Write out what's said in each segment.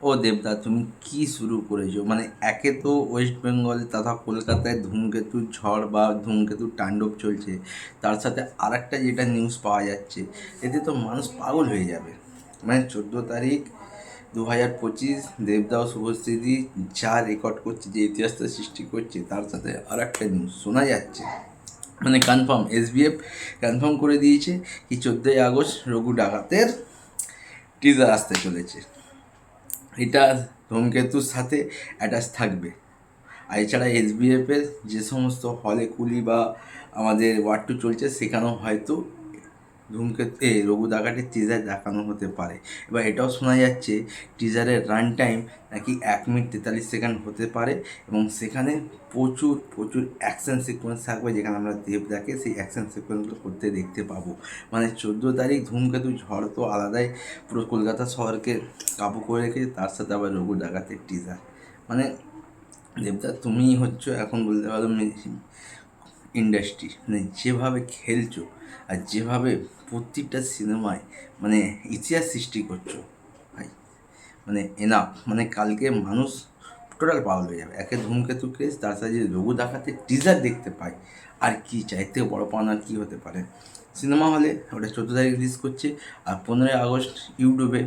ও দেবদা, তুমি কি শুরু করেছ? মানে একে তো ওয়েস্ট বেঙ্গল, তথা কলকাতায় ধূমকেতু ঝড় বা ধূমকেতুর তাণ্ডব চলছে। তার সাথে আরেকটা যেটা নিউজ পাওয়া যাচ্ছে, এতে তো মানুষ পাগল হয়ে যাবে। মানে চোদ্দ তারিখ দু হাজার পঁচিশ, দেবদা শুভশ্রীদি যা রেকর্ড করছে, যে ইতিহাসটা সৃষ্টি করছে, তার সাথে আর একটা নিউজ শোনা যাচ্ছে। মানে কনফার্ম এসবিএফ কনফার্ম করে দিয়েছে কি চোদ্দোই আগস্ট রঘু ডাকাতের টিজার আসতে চলেছে। এটা ধূমকেতুর সাথে অ্যাটাচ থাকবে। আর এছাড়া এসবিএফের যে সমস্ত হলে কুলি বা আমাদের ওয়ার্ড টু চলছে, সেখানেও হয়তো ধূমকেতু এ রঘু দাগাটির টিজার দেখানো হতে পারে। এবার এটাও শোনা যাচ্ছে টিজারের রান টাইম নাকি এক মিনিট তেতাল্লিশ সেকেন্ড হতে পারে এবং সেখানে প্রচুর প্রচুর অ্যাকশন সিকোয়েন্স থাকবে যেখানে আমরা দেবদাকে সেই অ্যাকশন সিকোয়েন্সগুলো করতে দেখতে পাবো। মানে চোদ্দ তারিখ ধূমকেতু ঝড় তো আলাদাই পুরো কলকাতা শহরকে কাবু করে রেখেছে, তার সাথে আবার রঘু ডাকাতের টিজার মানে দেবদা তুমি হচ্ছে এখন বলতে পারো ইন্ডাস্ট্রি মানে যেভাবে খেলছো আর যেভাবে প্রত্যেকটা সিনেমায় মানে ইতিহাস সৃষ্টি করছ, ভাই মানে এনাফ মানে কালকে মানুষ টোটাল পাগল হয়ে যাবে। একে ধূমকেতু ক্রেজ তার সাথে যদি রঘু দেখাতে টিজার দেখতে পাই আর কি চাই থেকে বড় পাওনা কী হতে পারে? সিনেমা হলে ওটা চোদ্দ তারিখ রিলিজ করছে, আর পনেরোই আগস্ট ইউটিউবে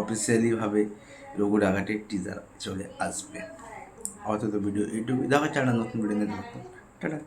অফিসিয়ালিভাবে রঘু ডাকাতের টিজার চলে আসবে। অত ভিডিও ইউটিউবে দেখা না নতুন ভিডিও নিয়ে। টাটা।